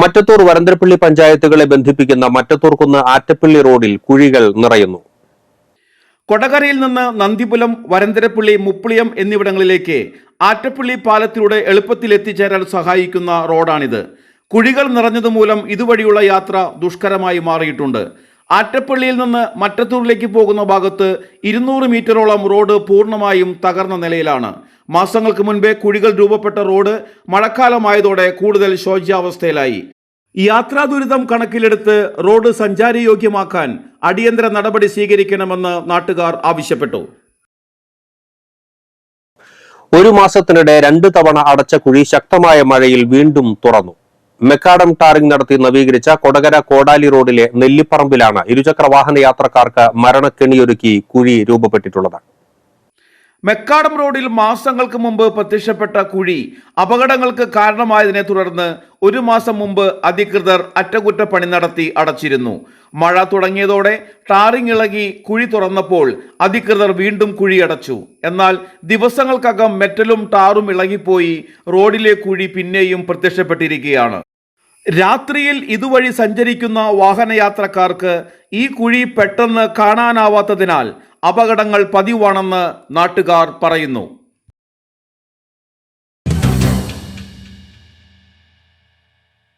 മറ്റത്തൂർ വരന്തരപ്പള്ളി പഞ്ചായത്തുകളെ ബന്ധിപ്പിക്കുന്ന മറ്റത്തൂർക്കുന്ന് ആറ്റപ്പള്ളി റോഡിൽ കുഴികൾ നിറയുന്നു. കൊടകരയിൽ നിന്ന് നന്ദിപുലം വരന്തരപ്പള്ളി മുപ്പിളിയം എന്നിവിടങ്ങളിലേക്ക് ആറ്റപ്പള്ളി പാലത്തിലൂടെ എളുപ്പത്തിൽ എത്തിച്ചേരാൻ സഹായിക്കുന്ന റോഡാണിത്. കുഴികൾ നിറഞ്ഞതുമൂലം ഇതുവഴിയുള്ള യാത്ര ദുഷ്കരമായി മാറിയിട്ടുണ്ട്. ആറ്റപ്പള്ളിയിൽ നിന്ന് മറ്റത്തൂരിലേക്ക് പോകുന്ന ഭാഗത്ത് ഇരുന്നൂറ് മീറ്ററോളം റോഡ് പൂർണമായും തകർന്ന നിലയിലാണ്. മാസങ്ങൾക്ക് മുൻപേ കുഴികൾ രൂപപ്പെട്ട റോഡ് മഴക്കാലമായതോടെ കൂടുതൽ ശോച്യാവസ്ഥയിലായി. യാത്രാ ദുരിതം കണക്കിലെടുത്ത് റോഡ് സഞ്ചാരയോഗ്യമാക്കാൻ അടിയന്തര നടപടി സ്വീകരിക്കണമെന്ന് നാട്ടുകാർ ആവശ്യപ്പെട്ടു. ഒരു മാസത്തിനിടെ രണ്ട് തവണ അടച്ച കുഴി ശക്തമായ മഴയിൽ വീണ്ടും തുറന്നു. മെക്കാഡം ടാറിംഗ് നടത്തി നവീകരിച്ച കൊടകര കോടാലി റോഡിലെ നെല്ലിപ്പറമ്പിലാണ് ഇരുചക്ര വാഹന യാത്രക്കാർക്ക് മരണക്കെണിയൊരുക്കി കുഴി രൂപപ്പെട്ടിട്ടുള്ളത്. മെക്കാടം റോഡിൽ മാസങ്ങൾക്ക് മുമ്പ് പ്രത്യക്ഷപ്പെട്ട കുഴി അപകടങ്ങൾക്ക് കാരണമായതിനെ തുടർന്ന് ഒരു മാസം മുമ്പ് അധികൃതർ അറ്റകുറ്റപ്പണി നടത്തി അടച്ചിരുന്നു. മഴ തുടങ്ങിയതോടെ ടാറിങ് ഇളകി കുഴി തുറന്നപ്പോൾ അധികൃതർ വീണ്ടും കുഴി അടച്ചു. എന്നാൽ ദിവസങ്ങൾക്കകം മെറ്റലും ടാറും ഇളകിപ്പോയി റോഡിലെ കുഴി പിന്നെയും പ്രത്യക്ഷപ്പെട്ടിരിക്കുകയാണ്. രാത്രിയിൽ ഇതുവഴി സഞ്ചരിക്കുന്ന വാഹനയാത്രക്കാർക്ക് ഈ കുഴി പെട്ടെന്ന് കാണാനാവാത്തതിനാൽ അപകടങ്ങൾ പതിവാണെന്ന് നാട്ടുകാർ പറയുന്നു